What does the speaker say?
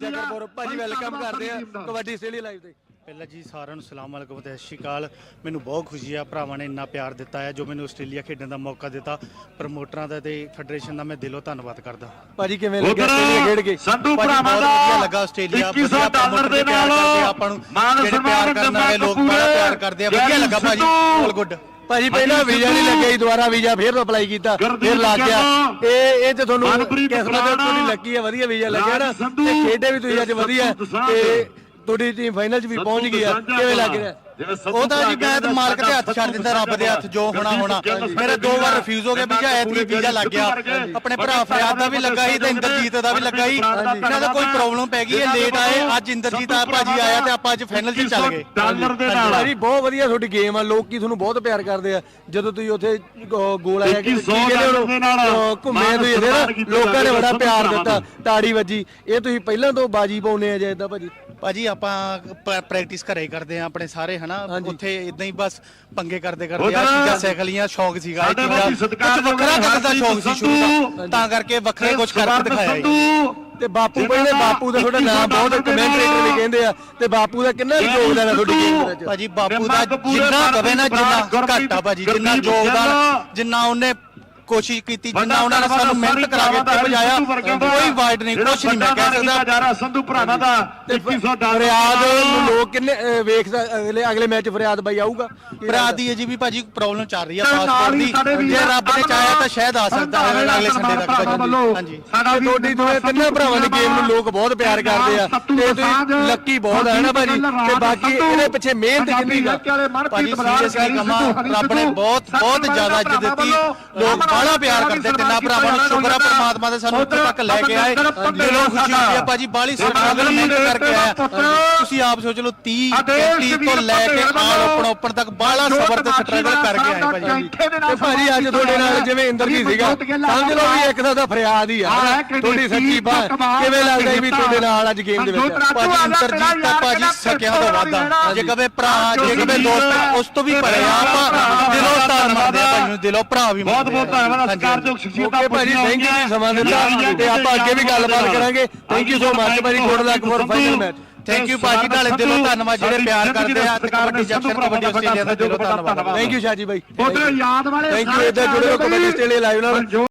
ਜਗਰਪੁਰ ਭਾਜੀ ਵੈਲਕਮ ਕਰਦੇ ਆ ਕਬੱਡੀ ਆਸਟ੍ਰੇਲੀਆ ਲਾਈਵ ਤੇ। ਪਹਿਲਾਂ ਜੀ ਸਾਰਿਆਂ ਨੂੰ ਸਲਾਮ ਅਲੈਕੁਮ ਤੇ ਸਤਿ ਸ਼੍ਰੀ ਅਕਾਲ। ਮੈਨੂੰ ਬਹੁਤ ਖੁਸ਼ੀ ਆ ਭਰਾਵਾਂ ਨੇ ਇੰਨਾ ਪਿਆਰ ਦਿੱਤਾ ਹੈ ਜੋ ਮੈਨੂੰ ਆਸਟ੍ਰੇਲੀਆ ਖੇਡਣ ਦਾ ਮੌਕਾ ਦਿੱਤਾ। ਪ੍ਰਮੋਟਰਾਂ ਦਾ ਤੇ ਫੈਡਰੇਸ਼ਨ ਦਾ ਮੈਂ ਦਿਲੋਂ ਧੰਨਵਾਦ ਕਰਦਾ। ਭਾਜੀ ਕਿਵੇਂ ਲੱਗਿਆ ਆਸਟ੍ਰੇਲੀਆ ਖੇਡ ਕੇ? ਸੰਧੂ ਭਰਾਵਾਂ ਦਾ ਵਧੀਆ ਲੱਗਾ ਆਸਟ੍ਰੇਲੀਆ 2100 ਵਧੀਆ ਡਾਲਰ ਦੇ ਨਾਲ। ਆਪਾਂ ਨੂੰ। ਮਾਨ ਸਨਮਾਨ ਕਰਨ ਪਿਆਰ ਕਰਦੇ ਆ ਵਧੀਆ ਲੱਗਾ ਭਾਜੀ। ਆਲ ਗੁੱਡ ਭਾਜੀ ਪਹਿਲਾਂ ਵੀਜ਼ਾ ਨਹੀਂ ਲੱਗਿਆ ਸੀ ਦੁਬਾਰਾ ਵੀਜ਼ਾ ਫੇਰ ਅਪਲਾਈ ਕੀਤਾ ਫੇਰ ਲੱਗ ਗਿਆ। ਇਹ ਇਹ ਤੇ ਤੁਹਾਨੂੰ ਕਿਸਮਤ ਖੁਰਾਣਾ, ਤੁਹਾਡੀ ਲੱਕੀ ਹੈ ਵਧੀਆ ਵੀਜ਼ਾ ਲੱਗਿਆ ਨਾ। ਤੇ ਖੇਡੇ ਵੀ ਤੁਸੀਂ ਅੱਜ ਵਧੀਆ। ਤੇ ਤੁਹਾਡੀ ਟੀਮ ਫਾਈਨਲ 'ਚ ਵੀ ਪਹੁੰਚ ਗਈ ਆ। ਕਿਵੇਂ ਲੱਗ ਰਿਹਾ? ਉਹ ਤਾਂ ਜੀ ਮੈਂ ਤਾਂ ਮਾਲਕ ਦੇ ਹੱਥ ਛੱਡ ਦਿੰਦਾ ਰੱਬ ਦੇ ਹੱਥ ਜੋ ਹੋਣਾ ਹੋਣਾ। ਮੇਰੇ ਦੋ ਵਾਰ ਰਿਫਿਊਜ਼ ਹੋ ਗਿਆ ਵੀਜ਼ਾ ਐਤਕੀ ਵੀਜ਼ਾ ਲੱਗ ਗਿਆ। ਆਪਣੇ ਭਰਾ ਫਰਿਆਦ ਦਾ ਵੀ ਲੱਗਾ ਸੀ ਤੇ ਇੰਦਰਜੀਤ ਦਾ ਵੀ ਲੱਗਾ ਸੀ। ਇਹਨਾਂ ਦਾ ਕੋਈ ਪ੍ਰੋਬਲਮ ਪੈ ਗਈ ਇਹ ਲੇਟ ਆਏ ਅੱਜ ਇੰਦਰਜੀਤ ਆ ਭਾਜੀ ਆਇਆ ਤੇ ਆਪਾਂ ਅੱਜ ਫਾਈਨਲ 'ਚ ਚੱਲ ਗਏ। ਡਾਲਰ ਦੇ ਨਾਲ। ਭਾਜੀ ਬਹੁਤ ਵਧੀਆ ਤੁਹਾਡੀ ਗੇਮ ਆ ਲੋਕੀ ਤੁਹਾਨੂੰ ਬਹੁਤ ਪਿਆਰ ਕਰਦੇ ਆ। ਜਦੋਂ ਤੁਸੀਂ ਉੱਥੇ ਗੋਲ ਆਇਆ ਕਿ 2100 ਕੀ ਕਹਿੰਦੇ ਦੇ ਨਾਲ ਉਹਨੂੰ, ਅਹ ਘੁੰਮੇ ਤੁਸੀਂ ਕੀਤਾ ਲੋਕਾਂ ਨੇ ਬੜਾ ਪਿਆਰ ਦਿੱਤਾ ਤਾੜੀ ਵੱਜੀ। ਇਹ ਤੁਸੀਂ ਪਹਿਲਾਂ ਤੋਂ ਬਾਜੀ ਪਾਉਨੇ ਆ ਜੇ ਇਦਾਂ ਭਾਜੀ। ਭਾਜੀ ਆਪਾਂ ਪ੍ਰੈਕਟਿਸ ਘਰੇ ਹੀ ਕਰਦੇ ਆ ਆਪਣੇ ਸਾਰੇ ਹਨਾ। ਉੱਥੇ ਇਦਾਂ ਹੀ ਬਸ ਪੰਗੇ ਕਰਦੇ ਕਰਦੇ ਆ ਚੀਜ਼ਾਂ ਸਾਈਕਲੀਆਂ ਸ਼ੌਕ ਸੀਗਾ ਇਹ ਚੀਜ਼ਾਂ ਕੁਝ ਵੱਖਰਾ ਕਰਨ ਦਾ ਸ਼ੌਕ ਸੀ ਸ਼ੁਰੂ। ਦਾ ਤਾਂ ਕਰਕੇ ਵੱਖਰੇ ਕੁਝ ਕਰਕੇ ਦਿਖਾਇਆ। ਤੇ ਬਾਪੂ ਪਹਿਲੇ ਬਾਪੂ ਦਾ ਤੁਹਾਡਾ ਨਾਮ ਬਹੁਤ 2100 ਕਮੈਂਟੇਟਰ ਵੀ ਕਹਿੰਦੇ ਆ। ਤੇ ਬਾਪੂ ਦਾ ਕਿੰਨਾ ਯੋਗਦਾਨ ਹੈ ਤੁਹਾਡੀ ਗੇਮ ਵਿੱਚ? ਭਾਜੀ ਬਾਪੂ ਦਾ ਜਿੰਨਾ ਕਵੇ ਨਾ ਜਿੰਨਾ ਘੱਟ ਆ ਭਾਜੀ ਜਿੰਨਾ ਯੋਗਦਾਨ। ਜਿੰਨਾ ਉਹਨੇ ਕੋਸ਼ਿਸ਼ ਕੀਤੀ ਜਿੰਨਾ ਉਹਨਾਂ ਨੇ ਸਾਨੂੰ ਮਿਹਨਤ ਕਰਾ ਕੇ ਇੱਥੇ ਪਹੁੰਚਾਇਆ ਕੋਈ ਵਾਈਡ ਨਹੀਂ ਕੁਝ ਨਹੀਂ ਮੈਂ ਕਹਿ ਸਕਦਾ। ਜਾ ਰਿਹਾ ਸੰਧੂ ਭਰਾਵਾਂ ਦਾ 2100 ਡਾਲਰ ਫਰਿਆਦ ਨੂੰ ਲੋਕ ਕਿੰਨੇ ਅਹ, ਵੇਖ ਸਕ- ਅਗਲੇ ਅਗਲੇ ਮੈਚ ਫਰਿਆਦ ਬਾਈ ਆਊਗਾ। ਭਰਾ ਦੀ ਅਜੀ ਵੀ ਭਾਜੀ ਪ੍ਰੋਬਲਮ ਚੱਲ ਰਹੀ ਆ ਤੇ ਪਾਸਪੋਰਟ ਦੀ। ਜੇ ਰੱਬ ਨੇ ਚਾਹਿਆ ਤਾਂ ਸ਼ਾਇਦ ਆ ਸਕਦਾ ਹੈ ਅਗਲੇ ਸੰਡੇ ਤੱਕ ਹਾਂਜੀ। ਸਾਡਾ ਤੇ ਤੁਹਾਡੀ ਦੋਵੇਂ ਤਿੰਨੇ ਭਰਾਵਾਂ ਦੀ ਗੇਮ ਨੂੰ ਲੋਕ ਬਹੁਤ ਪਿਆਰ ਕਰਦੇ ਆ। ਤੇ ਤੁਸੀਂ ਲੱਕੀ ਬਹੁਤ ਹੈ ਨਾ ਭਾਜੀ। ਤੇ ਬਾਕੀ ਇਹਦੇ ਪਿੱਛੇ ਮਿਹਨਤ ਕਿੰਨੀ ਗਾ ਭਾਜੀ ਸੀਰੀਅਸਲੀ ਕਮਾ ਰੱਬ ਨੇ ਬਹੁਤ ਬਹੁਤ ਜ਼ਿਆਦਾ ਇੱਜ਼ਤ ਦਿੱਤੀ। ਲੋਕ ਬੜਾ ਪਿਆਰ ਕਰਦੇ ਤਿੰਨਾਂ ਭਰਾਵਾਂ ਨੂੰ ਸ਼ੁਕਰ ਆ ਪਰਮਾਤਮਾ ਦੇ ਸਾਨੂੰ ਇੱਥੇ ਤੱਕ ਲੈ ਕੇ ਆਏ। ਦਿਲੋਂ ਖੁਸ਼ੀ ਹੋਈ ਆ ਭਾਜੀ ਬਾਲੀ ਸਟਰਗਲ ਮਿਹਨਤ ਕਰਕੇ ਆਇਆ ਤੁਸੀਂ ਆਪ ਸੋਚ ਲਓ 30 35 ਤੋਂ ਲੈ ਕੇ ਆਲ ਓਪਨ ਓਪਨ ਤੱਕ ਬਾਲਾ ਸਬਰ ਤੇ ਸਟਰਗਲ ਕਰਕੇ ਆਏ ਭਾਜੀ। ਤੇ ਭਾਜੀ ਅੱਜ ਤੁਹਾਡੇ ਨਾਲ ਜਿਵੇਂ ਇੰਦਰਜੀਤ ਸੀਗਾ ਸਮਝ ਲਓ ਵੀ ਇੱਕ ਦਾ ਫਰਿਆਦ ਹੀ ਆ? ਤੁਹਾਡੀ ਸੱਚੀ ਬਾਹ। ਕਿਵੇਂ ਲੱਗਦਾ ਵੀ ਤੁਹਾਡੇ ਨਾਲ ਅੱਜ ਗੇਮ ਦੇ ਵਿੱਚ? ਭਾਜੀ ਇੰਟਰਜੀਤ ਤਾਂ ਭਾਜੀ ਸਕਿਆ ਦਾ ਵਾਦਾ ਜੇ ਕਵੇ ਭਰਾ ਜੇ ਕਵੇ ਦੋਸਤ ਉਸ ਤੋਂ ਵੀ ਆ ਆਪਾਂ ਦਿਲੋਂ ਧੰਨਵਾਦ ਆ ਭਾਜੀ ਨੂੰ ਦਿਲੋਂ ਭਰਾ। ਵੀ ਬਹੁਤ ਬਹੁਤ ਸਤਿਕਾਰਯੋਗ ਸ਼ਖਸੀਅਤਾਂ ਭਾਜੀ ਥੈਂਕ ਯੂ ਜੀ ਸਮਾਂ ਦਿੱਤਾ। ਤੇ ਆਪਾਂ ਅੱਗੇ ਵੀ ਗੱਲਬਾਤ ਕਰਾਂਗੇ। ਥੈਂਕ ਯੂ ਸੋ ਮਚ ਭਾਜੀ good luck for final match thank you ਭਾਜੀ ਦਿਲੋਂ ਧੰਨਵਾਦ ਜਿਹੜੇ ਪਿਆਰ ਕਰਦੇ ਆ ਕਬੱਡੀ ਕਬੱਡੀ ਆਸਟ੍ਰੇਲੀਆ ਦਾ ਦਿਲੋਂ ਧੰਨਵਾਦ। ਥੈਂਕ ਯੂ ਸ਼ਾਜੀ ਭਾਈ ਉਧਰ ਯਾਦ ਵਾਲੇ ਥੈਂਕ ਯੂ ਇੱਧਰ ਜੁੜੇ ਰਹੋ ਕਬੱਡੀ ਆਸਟ੍ਰੇਲੀਆ ਲਾਈਵ ਨਾਲ।